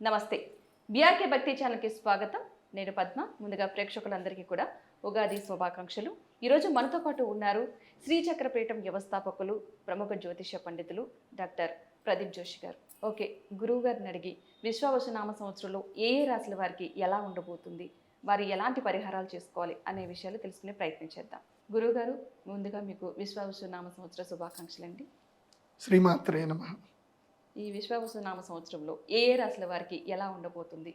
నమస్తే. బీఆర్కే భక్తి ఛానల్కి స్వాగతం. నేను పద్మ. ముందుగా ప్రేక్షకులందరికీ కూడా ఉగాది శుభాకాంక్షలు. ఈరోజు మనతో పాటు ఉన్నారు శ్రీచక్రపీఠం వ్యవస్థాపకులు ప్రముఖ జ్యోతిష పండితులు డాక్టర్ ప్రదీప్ జోషి గారు. ఓకే గురువు గారిని అడిగి విశ్వావసనామ సంవత్సరంలో ఏ ఏ రాశుల వారికి ఎలా ఉండబోతుంది? వారు ఎలాంటి పరిహారాలు చేసుకోవాలి అనే విషయాలు తెలుసుకునే ప్రయత్నం చేద్దాం. గురువుగారు ముందుగా మీకు విశ్వావసనామ సంవత్సర శుభాకాంక్షలు అండి శ్రీమాత్రే నమ. ఈ విశ్వావసనామ సంవత్సరంలో ఏ రాశుల వారికి ఎలా ఉండబోతుంది?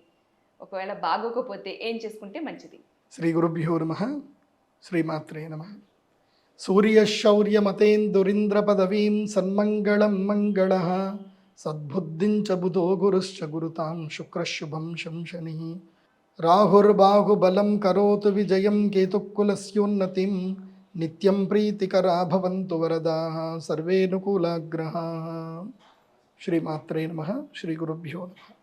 ఒకవేళ బాగోకపోతే ఏం చేసుకుంటే మంచిది? శ్రీ గురుభ్యో నమ. శ్రీమాత్రే నమ. సూర్యశౌర్యమతేందురింద్ర పదవీం సన్మంగళం మంగళ. సద్బుద్ధిం చ బుధో గురుశ్చ గురుతాం శుక్రశుభం శంశని రాహుర్బాహుబలం కరోతు విజయం కేతుకులస్యోన్నతిం నిత్యం ప్రీతికరా భవంతు వరదా. సర్వేనుకూలాగ్రహా. శ్రీమాత్రే నమ శ్రీ గురుభ్యో నమ.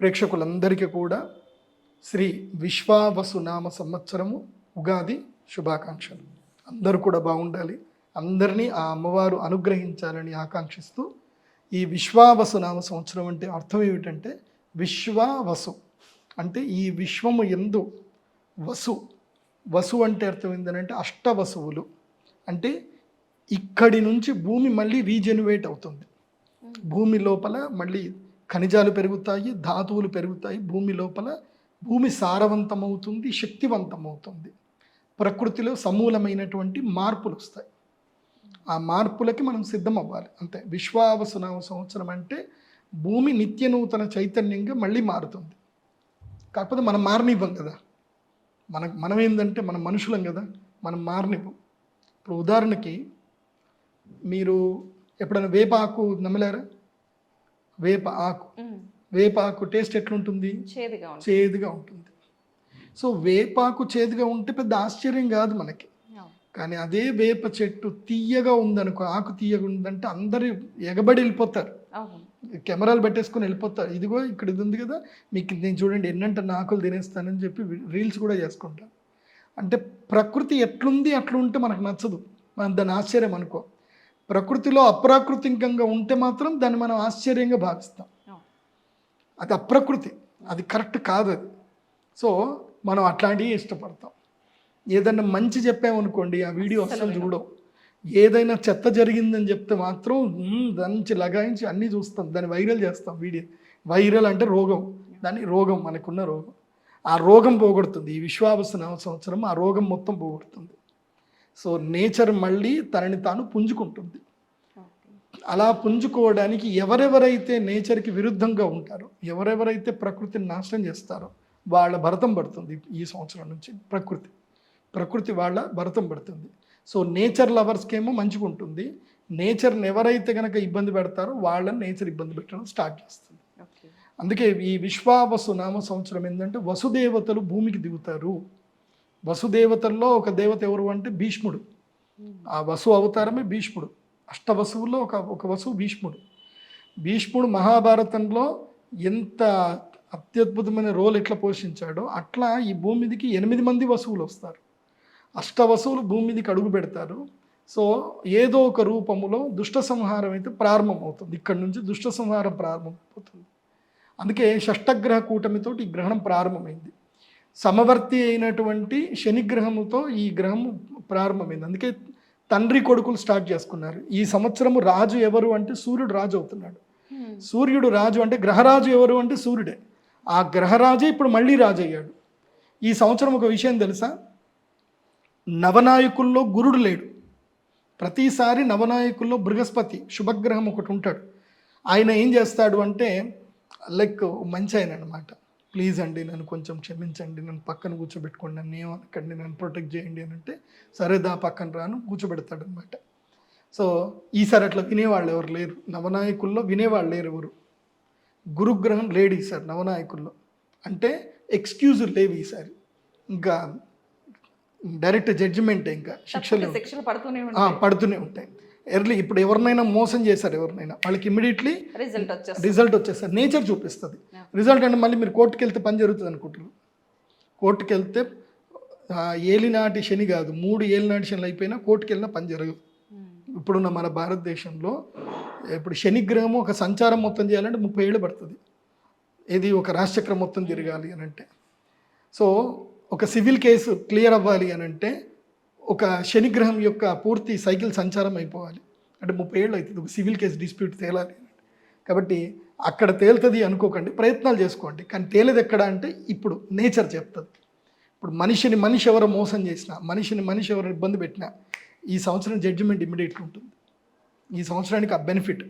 ప్రేక్షకులందరికీ కూడా శ్రీ విశ్వావసు నామ సంవత్సరము ఉగాది శుభాకాంక్షలు. అందరూ కూడా బాగుండాలి. అందరినీ ఆ అమ్మవారు అనుగ్రహించాలని ఆకాంక్షిస్తూ ఈ విశ్వావసు నామ సంవత్సరం అంటే అర్థం ఏమిటంటే విశ్వావసు. అంటే ఈ విశ్వము ఎందు వసు. వసు అంటే అర్థం ఏంటంటే అష్టవసువులు. అంటే ఇక్కడి నుంచి భూమి మళ్ళీ రీజెన్యువేట్ అవుతుంది. భూమి లోపల మళ్ళీ ఖనిజాలు పెరుగుతాయి ధాతువులు పెరుగుతాయి. భూమి లోపల భూమి సారవంతమవుతుంది శక్తివంతమవుతుంది. ప్రకృతిలో సమూలమైనటువంటి మార్పులు వస్తాయి. ఆ మార్పులకి మనం సిద్ధం అవ్వాలి అంతే. విశ్వావసునామ సంవత్సరం అంటే భూమి నిత్య నూతన చైతన్యంగా మళ్ళీ మారుతుంది. కాకపోతే మనం మారనివ్వం కదా. మన మనం ఏంటంటే మనం మనుషులం కదా. మనం మారనివ్వం. ఇప్పుడు ఉదాహరణకి మీరు ఎప్పుడైనా వేప ఆకు నమ్మలేరా? వేప ఆకు. వేప ఆకు టేస్ట్ ఎట్లుంటుంది? చేదుగా ఉంటుంది. చేదుగా ఉంటుంది. సో వేపాకు చేదుగా ఉంటే పెద్ద ఆశ్చర్యం కాదు మనకి. కానీ అదే వేప చెట్టు తీయగా ఉందనుకో ఆకు తీయగా ఉందంటే అందరూ ఎగబడి వెళ్ళిపోతారు. కెమెరాలు పెట్టేసుకొని వెళ్ళిపోతారు. ఇదిగో ఇక్కడ ఇది ఉంది కదా మీకు నేను చూడండి ఎన్నంటే ఆకులు తినేస్తానని చెప్పి రీల్స్ కూడా చేసుకుంటాను అంటే ప్రకృతి ఎట్లుంది అట్లా ఉంటే మనకు నచ్చదు. మనం దాన్ని ఆశ్చర్యం అనుకో. ప్రకృతిలో అప్రాకృతికంగా ఉంటే మాత్రం దాన్ని మనం ఆశ్చర్యంగా భావిస్తాం. అది అప్రకృతి. అది కరెక్ట్ కాదు అది. సో మనం అట్లాంటివి ఇష్టపడతాం. ఏదైనా మంచి చెప్పామనుకోండి ఆ వీడియో అస్సలు చూడవు. ఏదైనా చెత్త జరిగిందని చెప్తే మాత్రం "మ్మ్, దంచి లగాయించి అన్నీ చూస్తాం దాన్ని వైరల్ చేస్తాం వీడియో. వైరల్ అంటే రోగం. దాన్ని రోగం మనకున్న రోగం. ఆ రోగం పోగొడుతుంది. ఈ విశ్వావసన సంవత్సరం ఆ రోగం మొత్తం పోగొడుతుంది. సో నేచర్ మళ్ళీ తనని తాను పుంజుకుంటుంది. అలా పుంజుకోవడానికి ఎవరెవరైతే నేచర్కి విరుద్ధంగా ఉంటారో ఎవరెవరైతే ప్రకృతిని నాశనం చేస్తారో వాళ్ళ భరతం పడుతుంది ఈ సంవత్సరం నుంచి ప్రకృతి. ప్రకృతి వాళ్ళ భరతం పడుతుంది. సో నేచర్ లవర్స్కి ఏమో మంచిగా ఉంటుంది. నేచర్ని ఎవరైతే కనుక ఇబ్బంది పెడతారో వాళ్ళని నేచర్ ఇబ్బంది పెట్టడం స్టార్ట్ చేస్తుంది. అందుకే ఈ విశ్వావసు నామ సంవత్సరం ఏంటంటే వసుదేవతలు భూమికి దిగుతారు. వసుదేవతల్లో ఒక దేవత ఎవరు అంటే భీష్ముడు. ఆ వసు అవతారమే భీష్ముడు. అష్టవసువుల్లో ఒక ఒక వసువు భీష్ముడు. భీష్ముడు మహాభారతంలో ఎంత అత్యద్భుతమైన రోల్ ఎట్లా పోషించాడో అట్లా ఈ భూమి మీదకి ఎనిమిది మంది వసువులు వస్తారు. అష్ట వసువులు భూమి మీదకి అడుగు పెడతారు. సో ఏదో ఒక రూపములో దుష్ట సంహారం అయితే ప్రారంభమవుతుంది ఇక్కడ నుంచి దుష్ట సంహారం ప్రారంభమవుతుంది అందుకే షష్టగ్రహ కూటమితోటి ఈ గ్రహణం ప్రారంభమైంది. సమవర్తి అయినటువంటి శనిగ్రహముతో ఈ గ్రహము ప్రారంభమైంది. అందుకే తండ్రి కొడుకులు స్టార్ట్ చేసుకున్నారు. ఈ సంవత్సరము రాజు ఎవరు అంటే సూర్యుడు రాజు అవుతున్నాడు. హ్మ్. సూర్యుడు రాజు అంటే గ్రహరాజు ఎవరు అంటే సూర్యుడే. ఆ గ్రహరాజే ఇప్పుడు మళ్ళీ రాజు అయ్యాడు ఈ సంవత్సరం ఒక విషయం తెలుసా? నవనాయకుల్లో గురుడు లేడు. ప్రతిసారి నవనాయకుల్లో బృహస్పతి శుభగ్రహం ఒకటి ఉంటాడు. ఆయన ఏం చేస్తాడు అంటే లైక్ మంచి ఆయన అనమాట ప్లీజ్ అండి నన్ను కొంచెం క్షమించండి నన్ను పక్కన కూర్చోబెట్టుకోండి నన్ను ఏమనకండి నన్ను ప్రొటెక్ట్ చేయండి అని అంటే సరే దా పక్కన రాను కూర్చోబెడతాడు అనమాట సో ఈసారి అట్లా వినేవాళ్ళు ఎవరు లేరు. నవనాయకుల్లో వినేవాళ్ళు లేరు ఎవరు? గురుగ్రహం లేడు ఈసారి నవనాయకుల్లో. అంటే ఎక్స్క్యూజ్ లేవు ఈసారి. ఇంకా డైరెక్ట్ జడ్జిమెంట్ ఇంకా. శిక్షలు పడుతూనే ఉంటాయి. ఎర్లీ ఇప్పుడు ఎవరినైనా మోసం చేశారు ఎవరినైనా వాళ్ళకి ఇమీడియట్లీ రిజల్ట్ వచ్చేస్తుంది. రిజల్ట్ వచ్చేస్తారు నేచర్ చూపిస్తుంది. రిజల్ట్ అంటే మళ్ళీ మీరు కోర్టుకి వెళ్తే పని జరుగుతుంది అనుకుంటారు కోర్టుకి వెళ్తే ఏలినాటి శని కాదు మూడు ఏలినాటి శనులు అయిపోయినా కోర్టుకి వెళ్ళినా పని జరగదు. హ్మ్. ఇప్పుడున్న మన భారతదేశంలో ఇప్పుడు శనిగ్రహం ఒక సంచారం మొత్తం చేయాలంటే ముప్పై ఏళ్ళు పడుతుంది. ఏది ఒక రాశిచక్రం మొత్తం తిరగాలి అని అంటే. సో ఒక సివిల్ కేసు క్లియర్ అవ్వాలి అని అంటే ఒక శనిగ్రహం యొక్క పూర్తి సైకిల్ సంచారం అయిపోవాలి. అంటే ముప్పై ఏళ్ళు అవుతుంది. ఒక సివిల్ కేసు డిస్ప్యూట్ తేలాలి. కాబట్టి అక్కడ తేలుతుంది అనుకోకండి. ప్రయత్నాలు చేసుకోండి. కానీ తేలేది ఎక్కడ అంటే ఇప్పుడు నేచర్ చెప్తుంది. ఇప్పుడు మనిషిని మనిషి ఎవరో మోసం చేసినా మనిషిని మనిషి ఎవరు ఇబ్బంది పెట్టినా ఈ సంవత్సరం జడ్జిమెంట్ ఇమ్మీడియట్గా ఉంటుంది. ఈ సంవత్సరానికి ఆ బెనిఫిట్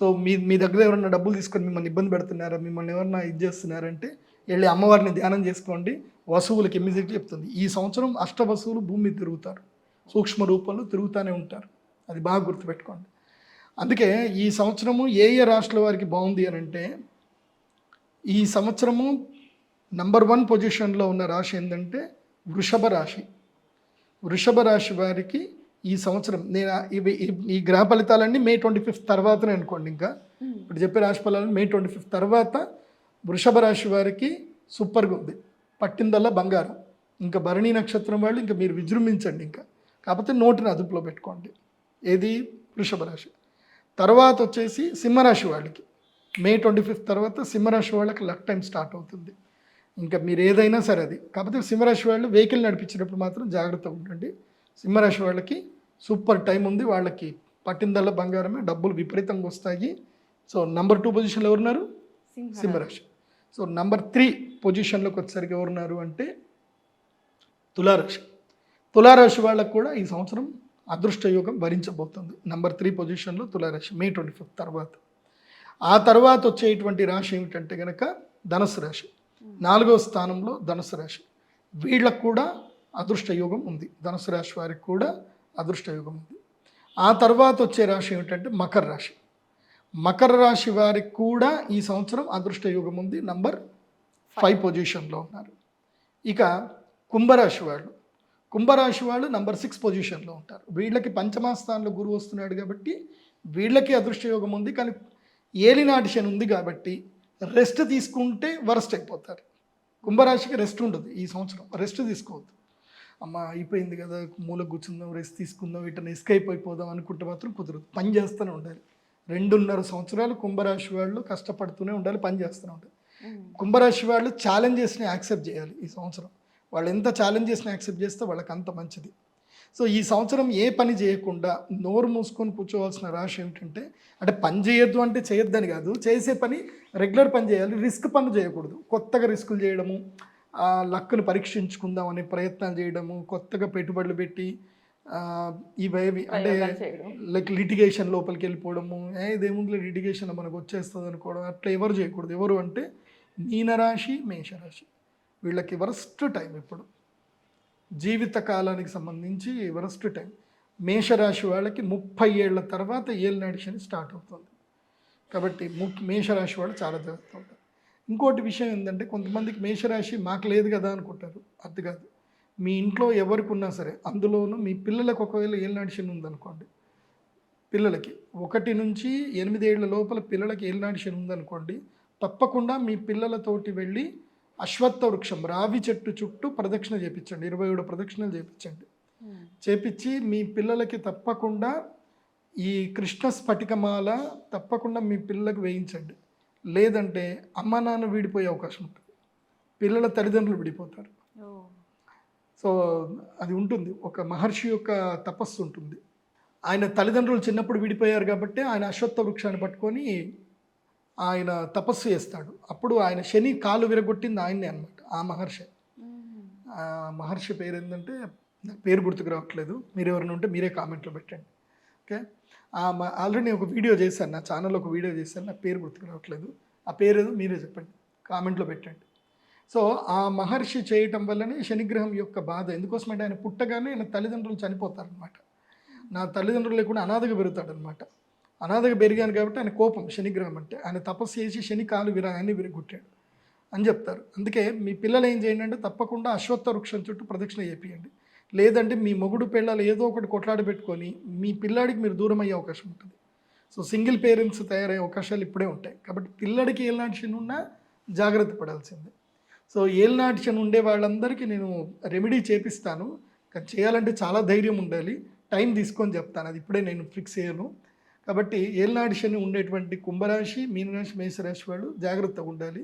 సో మీ మీ దగ్గర ఎవరైనా డబ్బులు తీసుకొని మిమ్మల్ని ఇబ్బంది పెడుతున్నారా మిమ్మల్ని ఎవరన్నా ఇది చేస్తున్నారంటే వెళ్ళి అమ్మవారిని ధ్యానం చేసుకోండి. వసువులకి ఇమ్మీడియట్గా చెప్తుంది. ఈ సంవత్సరం అష్ట వసువులు భూమి తిరుగుతారు. సూక్ష్మ రూపంలో తిరుగుతూనే ఉంటారు. అది బాగా గుర్తుపెట్టుకోండి. అందుకే ఈ సంవత్సరము ఏ ఏ రాష్ట్రాల వారికి బాగుంది అని అంటే ఈ సంవత్సరము నంబర్ వన్ పొజిషన్లో ఉన్న రాశి ఏంటంటే వృషభ రాశి. వృషభ రాశి వారికి ఈ సంవత్సరం నేను ఇవి ఈ- ఈ గ్రహ ఫలితాలన్నీ మే ట్వంటీ ఫిఫ్త్ తర్వాతనే అనుకోండి ఇంకా. ఇప్పుడు చెప్పే రాశి ఫలాలు మే ట్వంటీ ఫిఫ్త్ తర్వాత వృషభ రాశి వారికి సూపర్గా ఉంది. పట్టిందల్లా బంగారం. ఇంకా భరణి నక్షత్రం వాళ్ళు ఇంకా మీరు విజృంభించండి ఇంకా. కాకపోతే నోటిని అదుపులో పెట్టుకోండి. ఏది? వృషభ రాశి. తర్వాత వచ్చేసి సింహరాశి వాళ్ళకి. మే ట్వంటీ ఫిఫ్త్ తర్వాత సింహరాశి వాళ్ళకి లక్ టైం స్టార్ట్ అవుతుంది. ఇంకా మీరు ఏదైనా సరే అది. కాకపోతే సింహరాశి వాళ్ళు వెహికల్ నడిపించేటప్పుడు మాత్రం జాగ్రత్తగా ఉండండి. సింహరాశి వాళ్ళకి సూపర్ టైం ఉంది. వాళ్ళకి పట్టిందల్లా బంగారమే. డబ్బులు విపరీతంగా వస్తాయి. సో నంబర్ టూ పొజిషన్లో ఎవరున్నారు? సింహరాశి. సో నంబర్ త్రీ పొజిషన్లోకి వచ్చేసరికి ఎవరున్నారు అంటే తులారాశి. తులారాశి వాళ్ళకు కూడా ఈ సంవత్సరం అదృష్ట యోగం భరించబోతుంది. నంబర్ త్రీ పొజిషన్లో తులారాశి మే ట్వంటీ ఫిఫ్త్ తర్వాత. ఆ తర్వాత వచ్చేటువంటి రాశి ఏమిటంటే కనుక ధనుసు రాశి. నాలుగవ స్థానంలో ధనుసు రాశి. వీళ్ళకు కూడా అదృష్ట యోగం ఉంది. ధనుసు రాశి వారికి కూడా అదృష్ట యోగం ఉంది. ఆ తర్వాత వచ్చే రాశి ఏమిటంటే మకర రాశి. మకర రాశి వారికి కూడా ఈ సంవత్సరం అదృష్ట యోగం ఉంది. నంబర్ ఫైవ్ పొజిషన్లో ఉన్నారు. ఇక కుంభరాశి వాళ్ళు. కుంభరాశి వాళ్ళు నంబర్ సిక్స్ పొజిషన్లో ఉంటారు. వీళ్ళకి పంచమాస్థానంలో గురువు వస్తున్నాడు కాబట్టి వీళ్ళకి అదృష్టయోగం ఉంది. కానీ ఏలినాటి శని ఉంది కాబట్టి రెస్ట్ తీసుకుంటే వరస్ట్ అయిపోతారు. కుంభరాశికి రెస్ట్ ఉండదు ఈ సంవత్సరం. రెస్ట్ తీసుకోవద్దు. అమ్మ అయిపోయింది కదా మూల కూర్చుందాం రెస్ట్ తీసుకుందాం వీటిని ఎస్కేప్ అయిపోదాం అనుకుంటే మాత్రం కుదరదు. పని చేస్తూనే ఉండాలి. రెండున్నర సంవత్సరాలు కుంభరాశి వాళ్ళు కష్టపడుతూనే ఉండాలి పని చేస్తూనే ఉండాలి. కుంభరాశి వాళ్ళు ఛాలెంజెస్ని యాక్సెప్ట్ చేయాలి ఈ సంవత్సరం. వాళ్ళు ఎంత ఛాలెంజెస్ని యాక్సెప్ట్ చేస్తే వాళ్ళకి అంత మంచిది. సో ఈ సంవత్సరం ఏ పని చేయకుండా నోరు మూసుకొని కూర్చోవాల్సిన రాశి ఏమిటంటే అంటే పని చేయొద్దు అంటే చేయొద్దని కాదు. చేసే పని రెగ్యులర్ పని చేయాలి. రిస్క్ పనులు చేయకూడదు. కొత్తగా రిస్కులు చేయడము లక్ను పరీక్షించుకుందాం అనే ప్రయత్నాలు చేయడము కొత్తగా పెట్టుబడులు పెట్టి ఇవేవి అంటే. లైక్ లిటిగేషన్ లోపలికి వెళ్ళిపోవడము ఇదేముంది లిటిగేషన్ మనకు వచ్చేస్తుంది అనుకోవడం అట్లా ఎవరు చేయకూడదు. ఎవరు అంటే మీనరాశి మేషరాశి. వీళ్ళకి వరస్ట్ టైం ఇప్పుడు. జీవిత కాలానికి సంబంధించి వరస్ట్ టైం. మేషరాశి వాళ్ళకి ముప్పై ఏళ్ళ తర్వాత ఏలినాటి శని స్టార్ట్ అవుతుంది. కాబట్టి ము మేషరాశి వాళ్ళు చాలా జాగ్రత్త ఉంటారు. ఇంకోటి విషయం ఏంటంటే కొంతమందికి మేషరాశి మాకు లేదు కదా అనుకుంటారు. అది కాదు. మీ ఇంట్లో ఎవరికి ఉన్నా సరే అందులోనూ మీ పిల్లలకు ఒకవేళ ఏలినాటి శని ఉందనుకోండి పిల్లలకి ఒకటి నుంచి ఎనిమిదేళ్ళ లోపల పిల్లలకి ఏలినాటి శని ఉందనుకోండి తప్పకుండా మీ పిల్లలతోటి వెళ్ళి అశ్వత్థ వృక్షం రావి చెట్టు చుట్టూ ప్రదక్షిణ చేపించండి ఇరవై ఏడు ప్రదక్షిణలు చేపించండి. చేపించి మీ పిల్లలకి తప్పకుండా ఈ కృష్ణ స్ఫటికమాల తప్పకుండా మీ పిల్లలకు వేయించండి. లేదంటే అమ్మ నాన్న విడిపోయే అవకాశం ఉంటుంది. పిల్లల తల్లిదండ్రులు విడిపోతారు. సో అది ఉంటుంది. ఒక మహర్షి యొక్క తపస్సు ఉంటుంది. ఆయన తల్లిదండ్రులు చిన్నప్పుడు విడిపోయారు కాబట్టి ఆయన అశ్వత్థ వృక్షాన్ని పట్టుకొని ఆయన తపస్సు చేస్తాడు. అప్పుడు ఆయన శని కాలు విరగొట్టింది ఆయన్నే అనమాట ఆ మహర్షి. ఆ మహర్షి పేరు ఏంటంటే పేరు గుర్తుకు రావట్లేదు. మీరు ఎవరైనా ఉంటే మీరే కామెంట్లో పెట్టండి. ఓకే? ఆల్రెడీ నేను ఒక వీడియో చేశాను నా ఛానల్లో ఒక వీడియో చేశాను నాకు పేరు గుర్తుకు రావట్లేదు. ఆ పేరు ఏదో మీరే చెప్పండి. కామెంట్లో పెట్టండి. సో ఆ మహర్షి చేయటం వల్లనే శనిగ్రహం యొక్క బాధ. ఎందుకోసమంటే ఆయన పుట్టగానే ఆయన తల్లిదండ్రులు చనిపోతారనమాట నా తల్లిదండ్రులు లేకుండా అనాథగా పెరుగుతాడనమాట అనాథగా పెరిగాను కాబట్టి ఆయన కోపం శనిగ్రహం అంటే. ఆయన తపస్సు చేసి శని కాలు విరా అని విరగొట్టాడు అని చెప్తారు. అందుకే మీ పిల్లలు ఏం చేయండి అంటే తప్పకుండా అశ్వత్థ వృక్షం చుట్టూ ప్రదక్షిణ చేపియండి. లేదంటే మీ మొగుడు పిల్లలు ఏదో ఒకటి కొట్లాడి పెట్టుకొని మీ పిల్లాడికి మీరు దూరం అయ్యే అవకాశం ఉంటుంది. సో సింగిల్ పేరెంట్స్ తయారయ్యే అవకాశాలు ఇప్పుడే ఉంటాయి. కాబట్టి పిల్లడికి ఎలాంటి శని ఉన్నా జాగ్రత్త పడాల్సిందే. సో ఏలినాటి శని ఉండే వాళ్ళందరికీ నేను రెమెడీ చేపిస్తాను. కానీ చేయాలంటే చాలా ధైర్యం ఉండాలి. టైం తీసుకొని చెప్తాను. అది ఇప్పుడే నేను ఫిక్స్ చేయను కాబట్టి ఏళ్ళనాటి శని ఉండేటువంటి కుంభరాశి మీనరాశి మేషరాశి వాళ్ళు జాగ్రత్తగా ఉండాలి.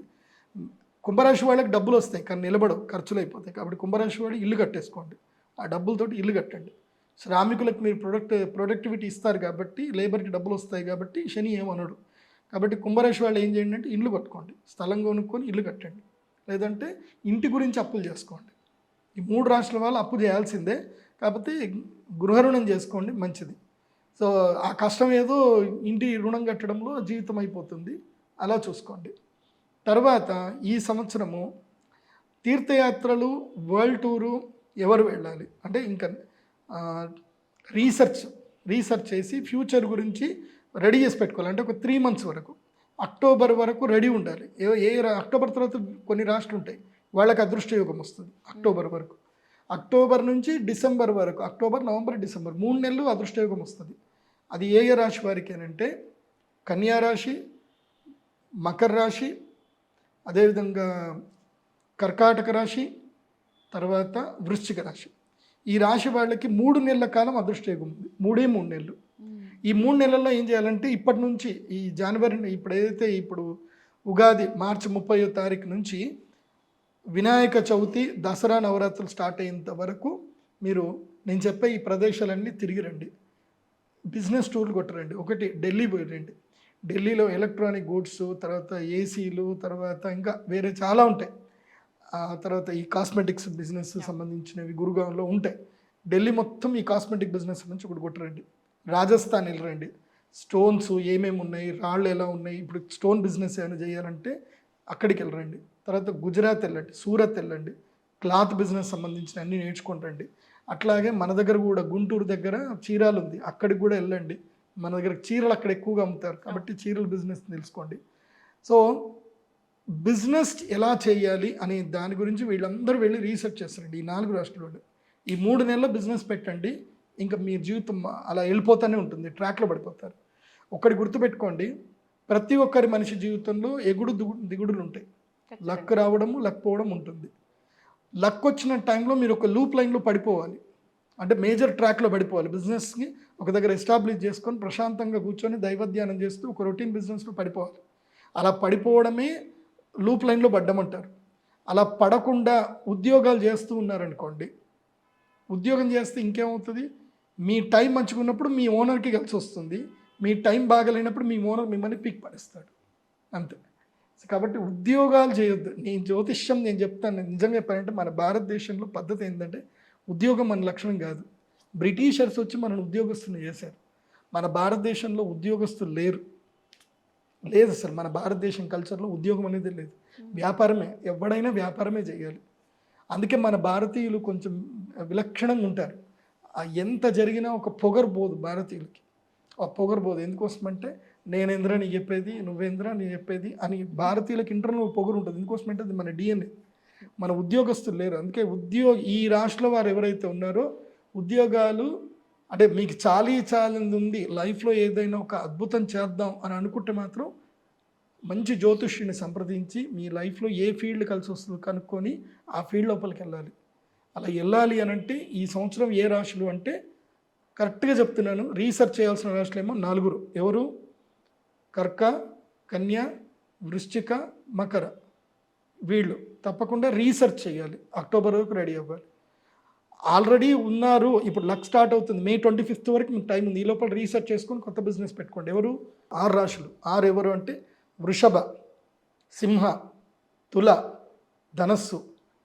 కుంభరాశి వాళ్ళకి డబ్బులు వస్తాయి. కానీ నిలబడవు. ఖర్చులు అయిపోతాయి. కాబట్టి కుంభరాశి వాళ్ళు ఇల్లు కట్టేసుకోండి. ఆ డబ్బులతోటి ఇల్లు కట్టండి. శ్రామికులకు మీరు ప్రొడక్ట్ ప్రొడక్టివిటీ ఇస్తారు కాబట్టి లేబర్కి డబ్బులు వస్తాయి కాబట్టి శని ఏమనడు. కాబట్టి కుంభరాశి వాళ్ళు ఏం చేయండి అంటే ఇల్లు కట్టుకోండి. స్థలం కొనుక్కొని ఇల్లు కట్టండి. లేదంటే ఇంటి గురించి అప్పులు చేసుకోండి. ఈ మూడు రాష్ట్రాల వాళ్ళు అప్పు చేయాల్సిందే. కాకపోతే గృహ రుణం చేసుకోండి మంచిది. సో ఆ కష్టం ఏదో ఇంటి రుణం కట్టడంలో జీవితం అయిపోతుంది. అలా చూసుకోండి. తర్వాత ఈ సంవత్సరము తీర్థయాత్రలు వరల్డ్ టూరు ఎవరు వెళ్ళాలి? అంటే ఇంకా రీసెర్చ్ రీసెర్చ్ చేసి ఫ్యూచర్ గురించి రెడీ చేసి పెట్టుకోవాలి. అంటే ఒక త్రీ మంత్స్ వరకు. అక్టోబర్ వరకు రెడీ ఉండాలి. ఏ ఏ రా- అక్టోబర్ తర్వాత కొన్ని రాష్ట్రాలు ఉంటాయి వాళ్ళకి అదృష్ట యోగం వస్తుంది అక్టోబర్ వరకు. అక్టోబర్ నుంచి డిసెంబర్ వరకు అక్టోబర్ నవంబర్ డిసెంబర్ మూడు నెలలు అదృష్టయోగం వస్తుంది. అది ఏ ఏ రాశి వారికి అంటే కన్యా రాశి మకర రాశి అదేవిధంగా కర్కాటక రాశి తర్వాత వృశ్చిక రాశి. ఈ రాశి వాళ్ళకి మూడు నెలల కాలం అదృష్టయోగం ఉంది. మూడే మూడు నెలలు. ఈ మూడు నెలల్లో ఏం చేయాలంటే ఇప్పటి నుంచి ఈ జనవరి ఇప్పుడు ఏదైతే ఇప్పుడు ఉగాది మార్చి ముప్పయో తారీఖు నుంచి వినాయక చవితి దసరా నవరాత్రులు స్టార్ట్ అయ్యేంత వరకు మీరు నేను చెప్పే ఈ ప్రదేశాలన్నీ తిరిగి రండి. బిజినెస్ టూర్లు కొట్టరండి. ఒకటి ఢిల్లీ పోయి రండి. ఢిల్లీలో ఎలక్ట్రానిక్ గూడ్స్ తర్వాత ఏసీలు తర్వాత ఇంకా వేరే చాలా ఉంటాయి. ఆ తర్వాత ఈ కాస్మెటిక్స్ బిజినెస్ సంబంధించినవి గురుగాంలో ఉంటాయి. ఢిల్లీ మొత్తం ఈ కాస్మెటిక్ బిజినెస్ నుంచి ఒకటి కొట్టరండి. రాజస్థాన్ వెళ్ళరండి స్టోన్స్ ఏమేమి ఉన్నాయి రాళ్ళు ఎలా ఉన్నాయి ఇప్పుడు స్టోన్ బిజినెస్ ఏమైనా చేయాలంటే అక్కడికి వెళ్ళరండి. తర్వాత గుజరాత్ వెళ్ళండి సూరత్ వెళ్ళండి. క్లాత్ బిజినెస్ సంబంధించిన అన్నీ నేర్చుకుంటండి అట్లాగే మన దగ్గర కూడా గుంటూరు దగ్గర చీరాలు ఉంది అక్కడికి కూడా వెళ్ళండి. మన దగ్గర చీరలు అక్కడ ఎక్కువగా అమ్ముతారు కాబట్టి చీరల బిజినెస్ తెలుసుకోండి. సో బిజినెస్ ఎలా చేయాలి అనే దాని గురించి వీళ్ళందరూ వెళ్ళి రీసెర్చ్ చేస్తారండి ఈ నాలుగు రాష్ట్రాల్లో ఈ మూడు నెలల బిజినెస్ పెట్టండి ఇంకా మీ జీవితం అలా వెళ్ళిపోతూనే ఉంటుంది ట్రాక్లో పడిపోతారు. ఒకటి గుర్తుపెట్టుకోండి ప్రతి ఒక్కరి మనిషి జీవితంలో ఎగుడు దిగు దిగుడులు ఉంటాయి. లక్ రావడము లక్ పోవడం ఉంటుంది. లక్ వచ్చిన టైంలో మీరు ఒక లూప్ లైన్లో పడిపోవాలి. అంటే మేజర్ ట్రాక్లో పడిపోవాలి. బిజినెస్ని ఒక దగ్గర ఎస్టాబ్లిష్ చేసుకొని ప్రశాంతంగా కూర్చొని దైవధ్యానం చేస్తూ ఒక రొటీన్ బిజినెస్లో పడిపోవాలి. అలా పడిపోవడమే లూప్ లైన్లో పడ్డమంటారు. అలా పడకుండా ఉద్యోగాలు చేస్తూ ఉన్నారనుకోండి ఉద్యోగం చేస్తే ఇంకేమవుతుంది? మీ టైం మంచుకున్నప్పుడు మీ ఓనర్కి కలిసి వస్తుంది. మీ టైం బాగలేనప్పుడు మీ ఓనర్ మిమ్మల్ని పిక్ పడేస్తాడు. అంతే. కాబట్టి ఉద్యోగాలు చేయొద్దు. నేను జ్యోతిష్యం నేను చెప్తాను. నిజంగా చెప్పానంటే మన భారతదేశంలో పద్ధతి ఏంటంటే ఉద్యోగం మన లక్షణం కాదు. బ్రిటిషర్స్ వచ్చి మనల్ని ఉద్యోగస్తులు చేశారు. మన భారతదేశంలో ఉద్యోగస్తులు లేరు. లేదు అసలు మన భారతదేశం కల్చర్లో ఉద్యోగం అనేది లేదు. వ్యాపారమే. ఎవడైనా వ్యాపారమే చేయాలి. అందుకే మన భారతీయులు కొంచెం విలక్షణంగా ఉంటారు. ఎంత జరిగినా ఒక పొగరుబోదు భారతీయులకి. ఆ పొగరు ఎందుకోసమంటే ఎందుకోసమంటే నేనేంద్రా నీ చెప్పేది? నువ్వేంద్రా నీ చెప్పేది? అని భారతీయులకు ఇంటర్నల్ పొగరు ఉంటుంది. ఎందుకోసమంటే అది మన డిఎన్ఏ మన ఉద్యోగస్తులు లేరు. అందుకే ఉద్యోగ ఈ రాష్ట్రంలో వారు ఎవరైతే ఉన్నారో ఉద్యోగాలు అంటే మీకు చాలీ చాలింది ఉంది. లైఫ్లో ఏదైనా ఒక అద్భుతం చేద్దాం అని అనుకుంటే మాత్రం మంచి జ్యోతిష్యుని సంప్రదించి మీ లైఫ్లో ఏ ఫీల్డ్ కలిసి వస్తుందో కనుక్కొని ఆ ఫీల్డ్ లోపలికి వెళ్ళాలి. అలా వెళ్ళాలి అని అంటే ఈ సంవత్సరం ఏ రాశులు అంటే కరెక్ట్గా చెప్తున్నాను రీసెర్చ్ చేయాల్సిన రాశులు ఏమో నలుగురు. ఎవరు? కర్క కన్య వృశ్చిక మకర. వీళ్ళు. తప్పకుండా రీసెర్చ్ చేయాలి. అక్టోబర్ వరకు రెడీ అవ్వాలి. ఆల్రెడీ ఉన్నారు. ఇప్పుడు లక్ స్టార్ట్ అవుతుంది. మే ట్వంటీ ఫిఫ్త్ వరకు మీకు టైం ఉంది. ఈ లోపల రీసెర్చ్ చేసుకొని కొత్త బిజినెస్ పెట్టుకోండి. ఎవరు? ఆరు రాశులు. ఆరు ఎవరు అంటే వృషభ సింహ తుల ధనస్సు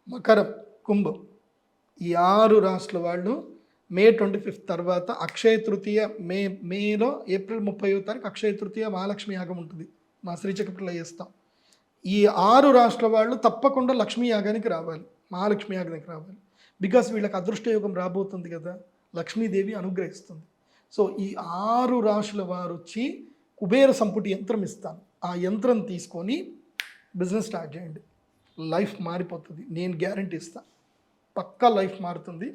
మకరం కుంభం. ఈ ఆరు రాష్ట్రాల వాళ్ళు మే ట్వంటీ ఫిఫ్త్ తర్వాత అక్షయ తృతీయ మే మేలో ఏప్రిల్ ముప్పై తారీఖు అక్షయ తృతీయ మహాలక్ష్మి యాగం ఉంటుంది. మా శ్రీచక్రపల్లిలో చేస్తాం. ఈ ఆరు రాష్ట్రాల వాళ్ళు తప్పకుండా లక్ష్మీ యాగానికి రావాలి. మహాలక్ష్మి యాగానికి రావాలి. బికాస్ వీళ్ళకి అదృష్టయోగం రాబోతుంది కదా. లక్ష్మీదేవి అనుగ్రహిస్తుంది. సో ఈ ఆరు రాశుల వారు వచ్చి కుబేర సంపుటి యంత్రం ఇస్తాను. ఆ యంత్రం తీసుకొని బిజినెస్ స్టార్ట్ చేయండి. లైఫ్ మారిపోతుంది. నేను గ్యారంటీ ఇస్తాను. పక్కా లైఫ్ మారుతుంది.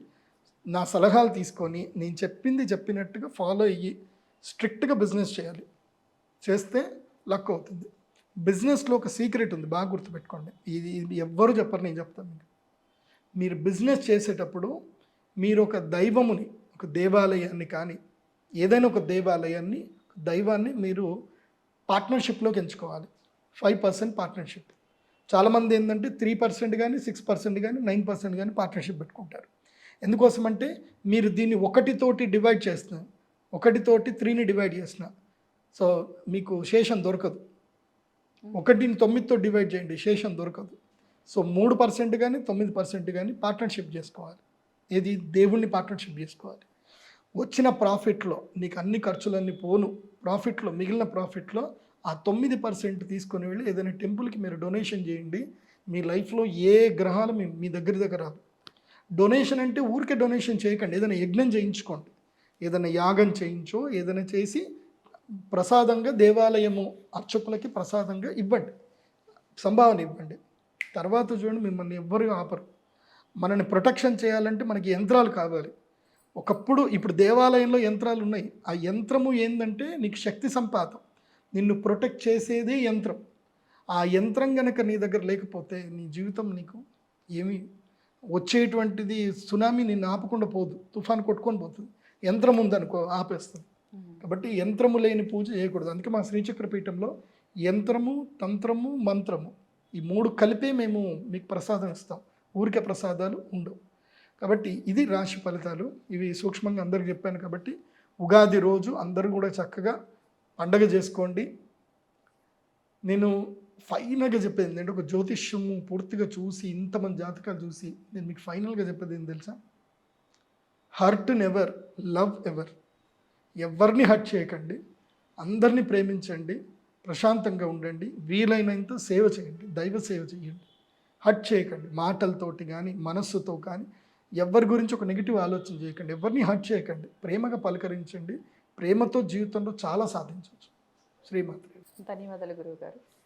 నా సలహాలు తీసుకొని నేను చెప్పింది చెప్పినట్టుగా ఫాలో అయ్యి స్ట్రిక్ట్గా బిజినెస్ చేయాలి. చేస్తే లక్ అవుతుంది. బిజినెస్లో ఒక సీక్రెట్ ఉంది బాగా గుర్తుపెట్టుకోండి. ఇది ఇది ఎవ్వరు చెప్పరు నేను చెప్తాను మీకు. మీరు బిజినెస్ చేసేటప్పుడు మీరు ఒక దైవముని ఒక దేవాలయాన్ని కానీ ఏదైనా ఒక దేవాలయాన్ని దైవాన్ని మీరు పార్ట్నర్షిప్లోకి ఎంచుకోవాలి. Five percent partnership. చాలామంది ఏంటంటే త్రీ పర్సెంట్ కానీ సిక్స్ పర్సెంట్ కానీ నైన్ పర్సెంట్ కానీ పార్ట్నర్షిప్ పెట్టుకుంటారు. ఎందుకోసమంటే మీరు దీన్ని ఒకటితోటి డివైడ్ చేస్తున్నారు ఒకటితోటి త్రీని డివైడ్ చేసిన సో మీకు శేషం దొరకదు. ఒకటిని తొమ్మిదితో డివైడ్ చేయండి శేషం దొరకదు. సో మూడు పర్సెంట్ కానీ తొమ్మిది పర్సెంట్ కానీ పార్ట్నర్షిప్ చేసుకోవాలి. ఏది? దేవుణ్ణి పార్ట్నర్షిప్ చేసుకోవాలి. వచ్చిన ప్రాఫిట్లో నీకు అన్ని ఖర్చులన్నీ పోను. ప్రాఫిట్లో మిగిలిన ప్రాఫిట్లో ఆ తొమ్మిది పర్సెంట్ తీసుకొని వెళ్ళి ఏదైనా టెంపుల్కి మీరు డొనేషన్ చేయండి. మీ లైఫ్లో ఏ గ్రహాలు మీ మీ దగ్గర దగ్గర రాదు డొనేషన్ అంటే ఊరికే డొనేషన్ చేయకండి. ఏదైనా యజ్ఞం చేయించుకోండి. ఏదైనా యాగం చేయించో ఏదైనా చేసి ప్రసాదంగా దేవాలయము అర్చకులకి ప్రసాదంగా ఇవ్వండి. సంభావన ఇవ్వండి. తర్వాత చూడండి మిమ్మల్ని ఎవ్వరు ఆపరు. మనని ప్రొటెక్షన్ చేయాలంటే మనకి యంత్రాలు కావాలి. ఒకప్పుడు ఇప్పుడు దేవాలయంలో యంత్రాలు ఉన్నాయి. ఆ యంత్రము ఏంటంటే నీకు శక్తి సంపాతం. నిన్ను ప్రొటెక్ట్ చేసేదే యంత్రం. ఆ యంత్రం గనక నీ దగ్గర లేకపోతే నీ జీవితం నీకు ఏమీ వచ్చేటువంటిది సునామీ నిన్ను ఆపకుండా పోదు. తుఫాన్ కొట్టుకొని పోతుంది. యంత్రం ఉందనుకో ఆపేస్తుంది. కాబట్టి యంత్రము లేని పూజ చేయకూడదు. అందుకే మా శ్రీచక్ర పీఠంలో యంత్రము తంత్రము మంత్రము ఈ మూడు కలిపే మేము మీకు ప్రసాదం ఇస్తాం. ఊరికే ప్రసాదాలు ఉండవు. కాబట్టి ఇది రాశి ఫలితాలు. ఇవి సూక్ష్మంగా అందరికి చెప్పాను కాబట్టి ఉగాది రోజు అందరూ కూడా చక్కగా పండగ చేసుకోండి. నేను ఫైనల్గా చెప్పేది ఏంటంటే ఒక జ్యోతిష్యము పూర్తిగా చూసి ఇంతమంది జాతకాలు చూసి నేను మీకు ఫైనల్గా చెప్పేది ఏం తెలుసా? హర్ట్ నెవర్ లవ్ ఎవర్ ఎవరిని హర్ట్ చేయకండి. అందరినీ ప్రేమించండి. ప్రశాంతంగా ఉండండి. వీలైనంత సేవ చేయండి. దైవ సేవ చేయండి. హర్ట్ చేయకండి. మాటలతోటి కానీ మనస్సుతో కానీ ఎవరి గురించి ఒక నెగిటివ్ ఆలోచన చేయకండి. ఎవరిని హర్ట్ చేయకండి. ప్రేమగా పలకరించండి. ప్రేమతో జీవితంలో చాలా సాధించవచ్చు. శ్రీమాత్రి. ధన్యవాదాలు గురువు గారు